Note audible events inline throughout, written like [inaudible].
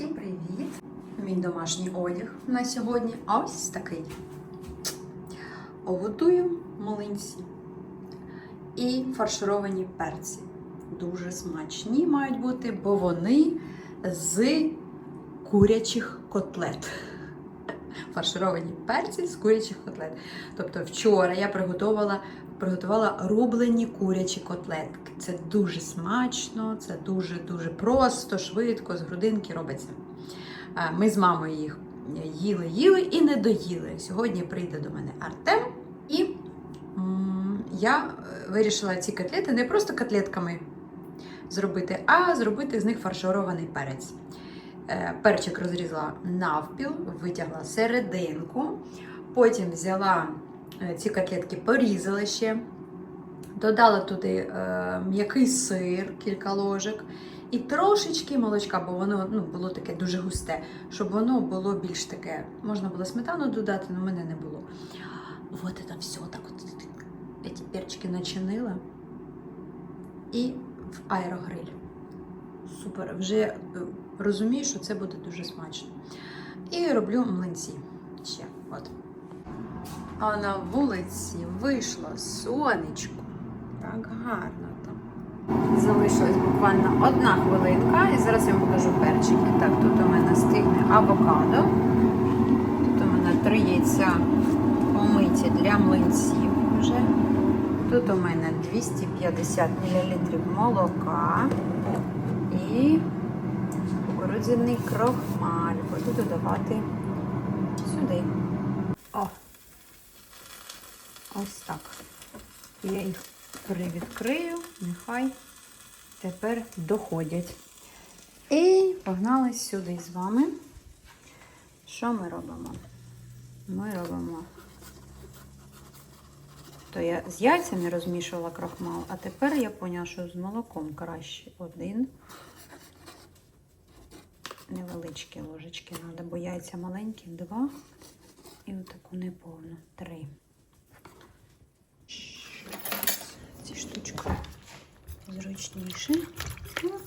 Всім привіт! Мій домашній одяг на сьогодні ось такий. Готую млинці і фаршировані перці. Дуже смачні мають бути, бо вони з курячих котлет. Фаршировані перці з курячих котлет. Тобто вчора я приготувала, приготувала рублені курячі котлетки. Це дуже смачно, це дуже-дуже просто, швидко, з грудинки робиться. Е, Ми з мамою їх їли, їли і не доїли. Сьогодні прийде до мене Артем, і я е, вирішила ці котлети не просто котлетками зробити, а зробити з них фарширований перець. Е, Перчик розрізала навпіл, витягла серединку, потім взяла е, ці котлетки, порізала ще, додала туди е, м'який сир, кілька ложок, і трошечки молочка, бо воно ну, було таке дуже густе, щоб воно було більш таке. Можна було сметану додати, але в мене не було. Вот это все так от ці перчики начинила і в аерогриль. Супер. Вже е, розумію, що це буде дуже смачно. І роблю млинці ще. От. А на вулиці вийшло сонечко. Так гарно там. Залишилась буквально одна хвилинка, і зараз я вам покажу перчики. Так, тут у мене стигне авокадо. Тут у мене три яйця помиті для млинців вже. Тут у мене 250 мл молока і кукурудзяний крохмаль. Буду додавати сюди. О! Ось так. Я їх привідкрию, нехай тепер доходять. І погнали сюди з вами. Що ми робимо? Ми робимо. То я з яйцями розмішувала крахмал, а тепер я поняла, що з молоком краще один. Невеличкі ложечки треба, бо яйця маленькі, два. І отаку неповну три. Ці штучки зручніше. Ну,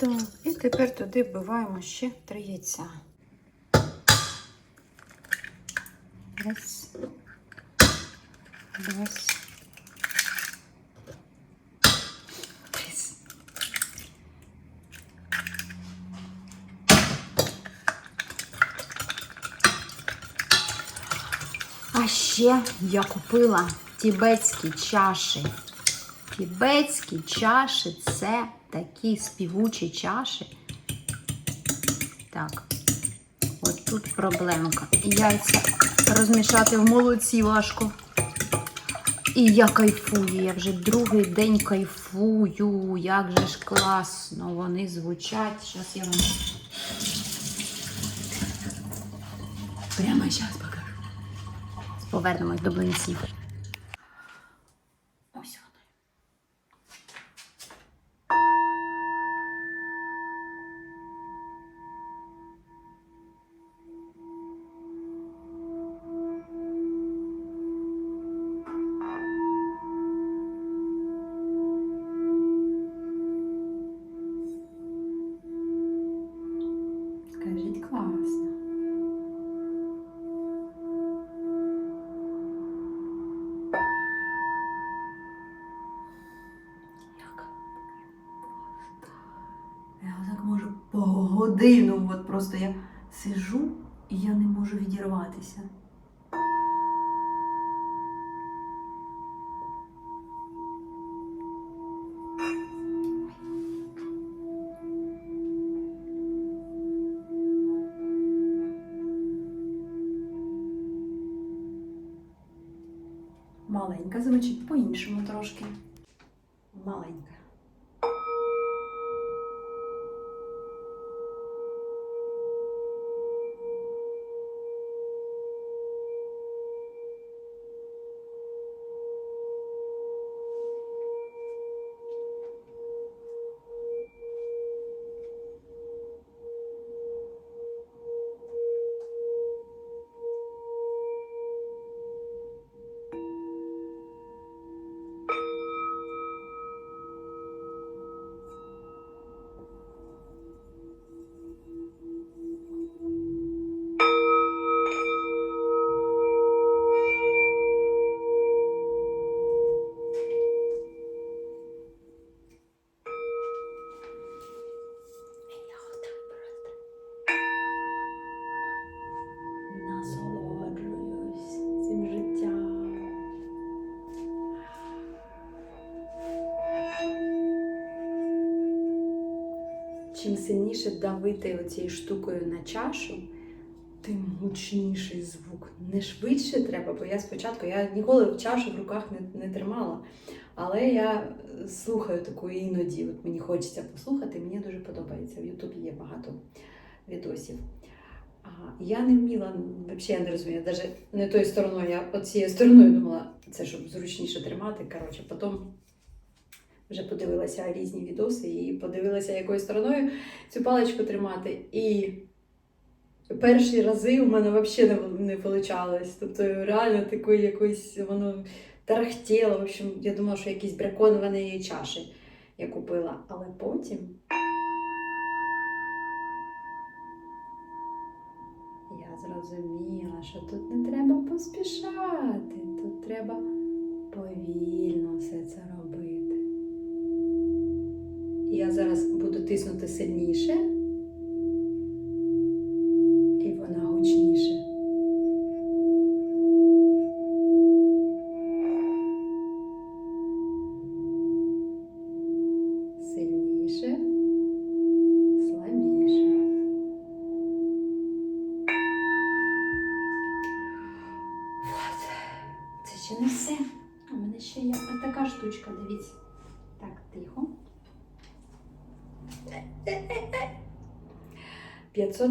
Так, і тепер туди вбиваємо ще три яйця. Раз. Два. А ще я купила тібетські чаші. Тібетські чаші це такі співучі чаші. Так, от тут проблемка. Яйця розмішати в молоці важко. І я кайфую, я вже другий день кайфую. Як же ж класно вони звучать. Зараз я вам прямо зараз покажу. Повернемось до блинців. Годину, от просто я сижу і я не можу відірватися. Маленька звучить по-іншому трошки. Маленька. Чим сильніше давити оцією штукою на чашу, тим гучніший звук. Не швидше треба, бо я спочатку я ніколи чашу в руках не, не тримала. Але я слухаю таку іноді. От мені хочеться послухати, мені дуже подобається. В Ютубі є багато відосів. Я не вміла, взагалі я не розумію, навіть не тою стороною, я цією стороною думала, це щоб зручніше тримати. Коротше, потім вже подивилася різні відоси і подивилася, якою стороною цю паличку тримати. І перші рази у мене взагалі не, вийшло. Тобто реально такою якоюсь воно тарахтіло. В общем, я думала, що якісь браковані чаші я купила. Але потім. Я зрозуміла, що тут не треба поспішати, тут треба повільно все це робити. Я зараз буду тиснути сильніше,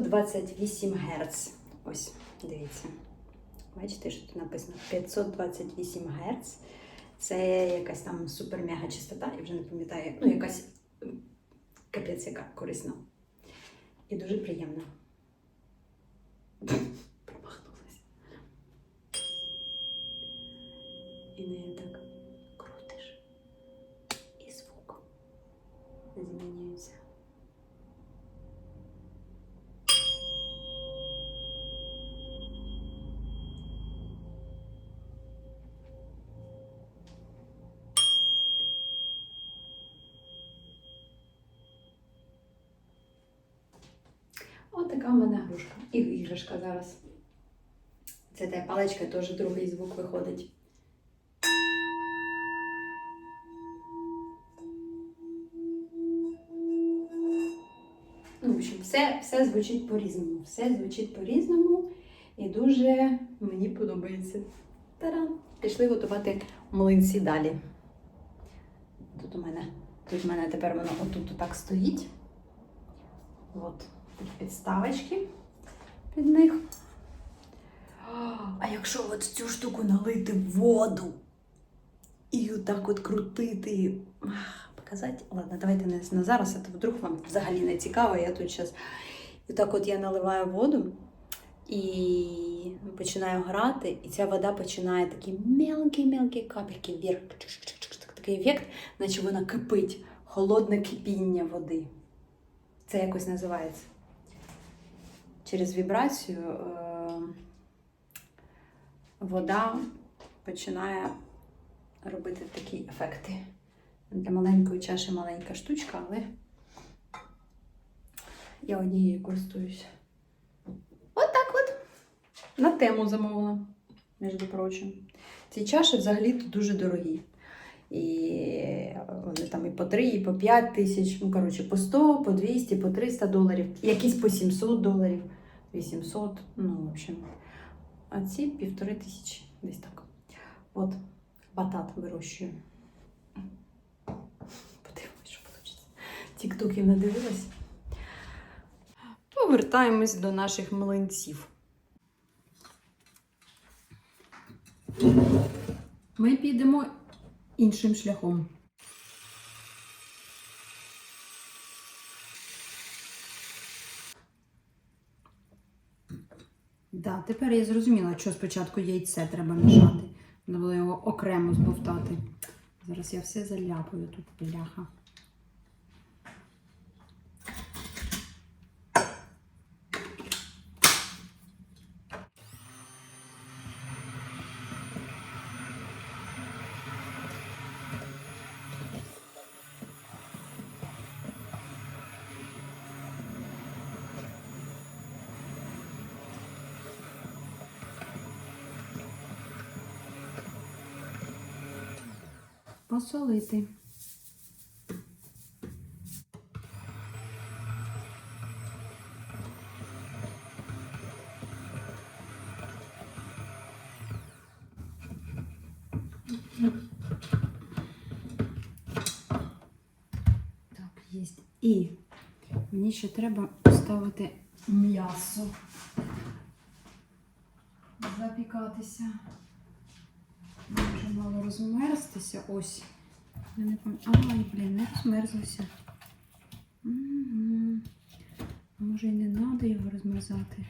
528 Гц. Ось, дивіться. Бачите, що тут написано? 528 Гц. Це якась там супер-мега частота, я вже не пам'ятаю. Ну, якась капець яка корисна. І дуже приємна. Промахнулася. І нею так крутиш. І звук змінюється. От така в мене грушка. І іграшка зараз. Це та паличка, теж другий звук виходить. Ну, в общем, все, все звучить по-різному. Все звучить по-різному і дуже мені подобається. Таран! Пішли готувати млинці далі. Тут у мене, тут у мене тепер воно отут так стоїть. От підставочки під них. А якщо от цю штуку налити воду і отак от крутити, показати. Ладно, давайте не на зараз, а то вдруг вам взагалі не цікаво. Я тут зараз. І так от я наливаю воду і починаю грати, і ця вода починає такі мелкі-мелкі капельки вверх. Такий ефект, наче вона кипить, холодне кипіння води. Це якось називається. Через вібрацію е, вода починає робити такі ефекти. Для маленької чаші маленька штучка, але я однією користуюсь. От так от. На тему замовила, між прочим. Ці чаші взагалі дуже дорогі. І вони там і по 3, і по 5 тисяч, ну, коротше, по 100, по 200, по 300 доларів, якісь по 700 доларів, 800, ну, в общем. А ці півтори тисячі, десь так. От, батат вирощую. Подивимось, що вийде. Не дивилась. Повертаємось до наших млинців. Ми підемо іншим шляхом. Да, тепер я зрозуміла, що спочатку яйце треба мішати. Треба було його окремо збовтати. Зараз я все заляпаю тут бляха. посолити. Так, є. І мені ще треба поставити м'ясо запікатися. Мало розмерзтися. Ось. Я не пам'ятаю. Ай, блін, не розмерзлося. Мгм. Може і не треба його розмерзати.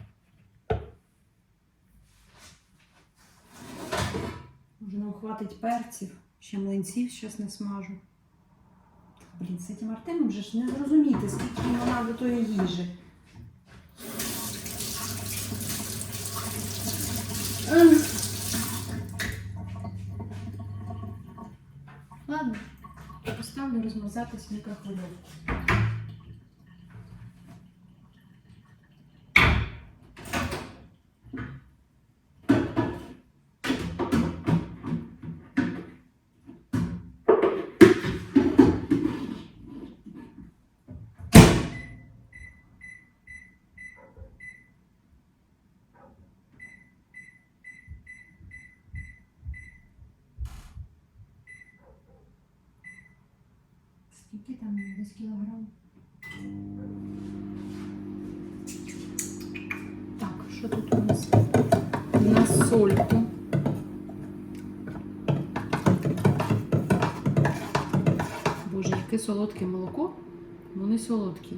Може нам хватить перців, ще млинців зараз не смажу. Блін, з цим Артемом вже ж не зрозуміти, скільки йому треба тої їжі. Ех. Ладно, розмазатись мікрохвильовку. Скільки там десь кілограм? Так, що тут у нас? На сольку. Боже, яке солодке молоко. Вони солодкі.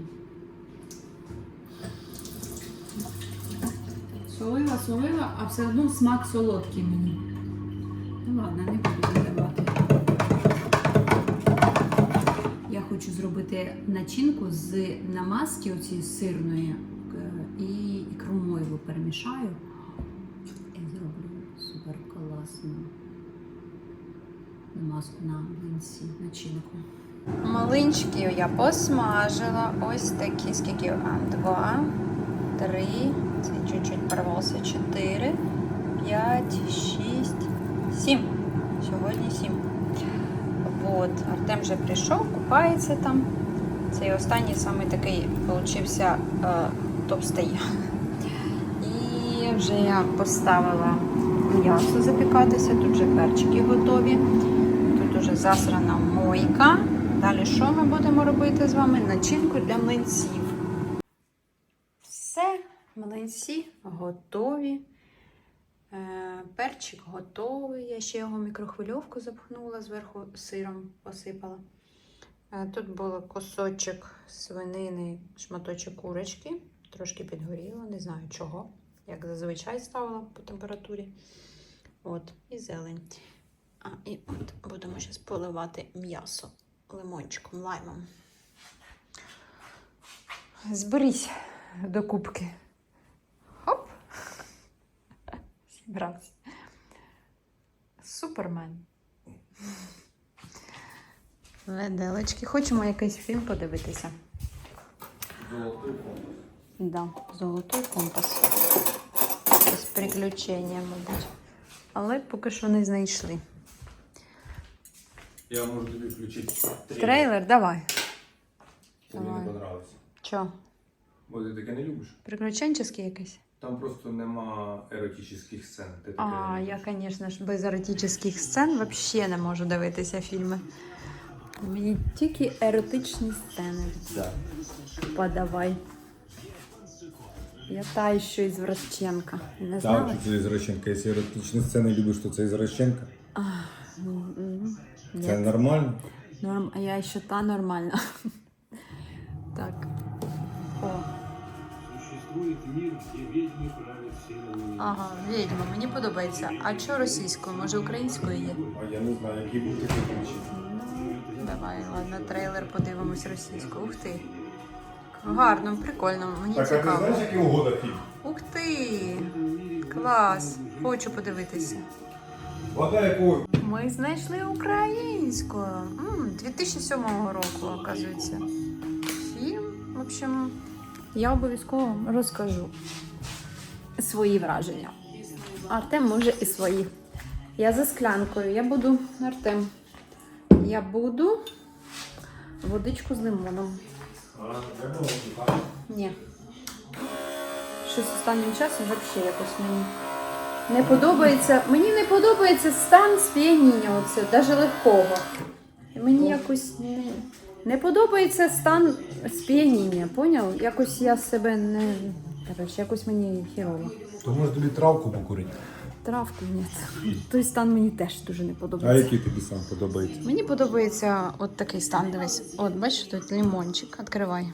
Солила, солила, а все одно смак солодкий мені. Ну ладно, не буду хочу зробити начинку з намазки оцієї сирної е, і ікру мойву перемішаю і зроблю супер класну намазку на млинці, начинку. Малинчики я посмажила. Ось такі, скільки два, три, це чуть-чуть порвався, чотири, п'ять, шість, сім. Сьогодні сім. От, Артем вже прийшов, купається там. Цей останній саме такий получився е, товстий. І вже я поставила м'ясо запікатися, тут вже перчики готові. Тут уже засрана мойка. Далі що ми будемо робити з вами? Начинку для млинців. Все, млинці готові. Е, Перчик готовий. Я ще його мікрохвильовку запхнула, зверху сиром посипала. Е, Тут був кусочок свинини, шматочок курочки. Трошки підгоріло, не знаю чого. Як зазвичай ставила по температурі. От, і зелень. А, і от будемо зараз поливати м'ясо лимончиком, лаймом. Зберись до кубки. Зібрався. Супермен. Веделечки. Хочемо якийсь фільм подивитися. Золотий компас. Да, золотий компас. Якесь приключення, мабуть. Але поки що не знайшли. Я можу тобі включити трейлер. Трейлер, давай. Тобі Давай. не понравився. Чо? Бо ти таке не любиш. Приключенческий якийсь? Там просто нема еротичних сцен. Ти таке А, не я, звісно ж, без еротичних сцен взагалі не можу дивитися фільми. Мені тільки еротичні сцени Да. подавай. Я та ще із Вращенка. Не Так, що це Ізращенка. Якщо еротичні сцени любиш, то це Ізращенка. М, Це Ні. нормально. Норм... А я ще та нормальна. Так. О. Существует мир, где ведьмы правят силами. Ага, відьма, мені подобається. А що російською? Може українською є? А я не знаю, які будуть такі ключі. Давай, ладно, трейлер подивимось російською. Ух ти. Гарно, прикольно, мені Так, а ти цікаво. знаєш, який угода фільм? Ух ти! Клас! Хочу подивитися. Вода якого Ми знайшли українську. М, 2007 року, оказується. Фільм. В общем, я обов'язково розкажу свої враження. Артем може і свої. Я за склянкою. Я буду, Артем. Я буду водичку з лимоном. Ні. Щось останнім часом взагалі якось мені Не подобається. Мені не подобається стан сп'яніння, оце, навіть легкого. Мені якось не, не подобається стан сп'яніння, поняв? Якось я себе не. Коротше, якось мені хірово. То може тобі травку покурити. Травку ні. Той стан мені теж дуже не А подобається. який тобі сам подобається? Мені подобається от такий стан, дивись. От, бачиш, тут лимончик. Відкривай. [laughs]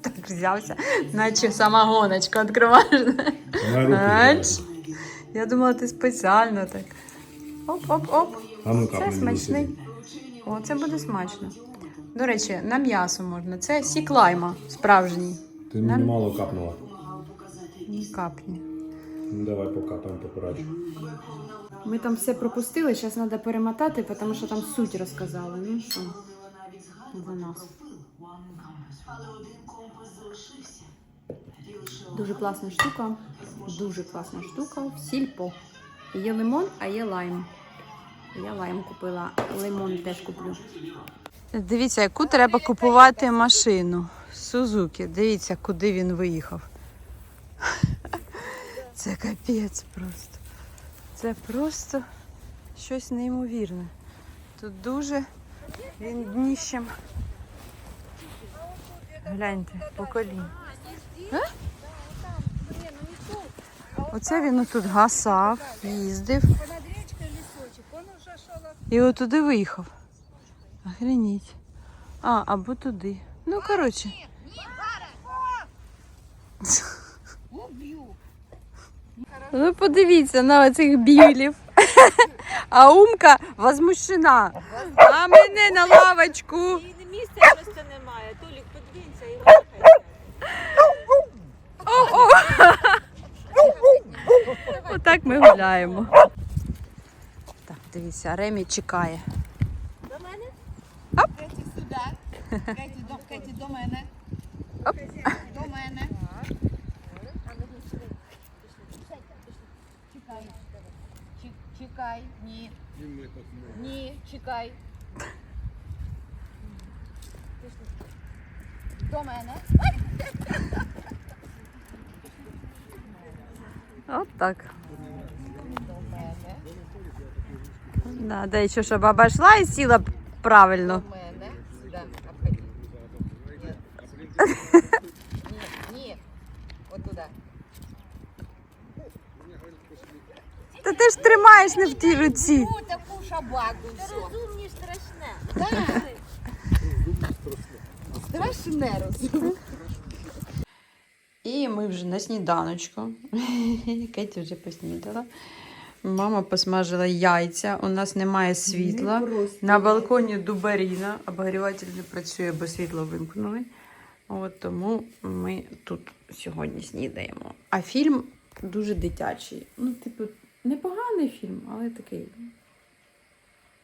так взявся, наче сама гоночка відкриваєш. На руки. Ач. Я думала, ти спеціально так. Оп-оп-оп. Це смачний. О, це буде смачно. До речі, на м'ясо можна. Це сік лайма справжній. Ти мені мало капнула. Ні капні. Ну давай покапаємо попередньо. Ми там все пропустили, зараз треба перемотати, тому що там суть розказали. Ну що, за нас. Дуже класна штука. Дуже класна штука. в Сільпо. Є лимон, а є лайм. Я лайм купила, лимон теж куплю. Дивіться, яку треба купувати машину. Сузуки. Дивіться, куди він виїхав. [laughs] Це капець просто. Це просто щось неймовірне. Тут дуже він дніщем. Гляньте, по коліна. А? Оце він тут гасав, їздив. І отуди виїхав. Охреніть. А, або туди. Ну, коротше. Ну, подивіться на оцих білів. А Умка возмущена. А мене на лавочку. Місця просто немає. Толік, подвінься і рухайся. Отак ми гуляємо. Так, дивіться, Ремі чекає. До мене? Кеті сюди. Кеті до, Кеті до мене. До мене. Чекай. Чекай. Ні. Ні, чекай. До мене. От так. Да, да, еще щоб баба йшла і сіла правильно. Та ти ж тримаєш не в тій руці. Таку шабаку. Розумні страшне. Страшне розум. І ми вже на сніданочку. [laughs] Кеті вже поснідала. Мама посмажила яйця. У нас немає світла. На балконі дубаріна. Обогріватель не працює, бо світло вимкнули. От тому ми тут сьогодні снідаємо. А фільм дуже дитячий. Ну, типу, непоганий фільм, але такий.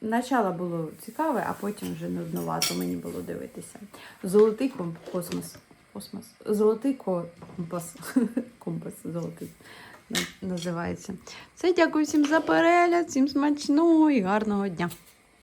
Начало було цікаве, а потім вже нудновато мені було дивитися. Золотий космос. Космос. Золотий компас. [laughs] Компас золотий називається. Все, дякую всім за перегляд, всім смачного і гарного дня.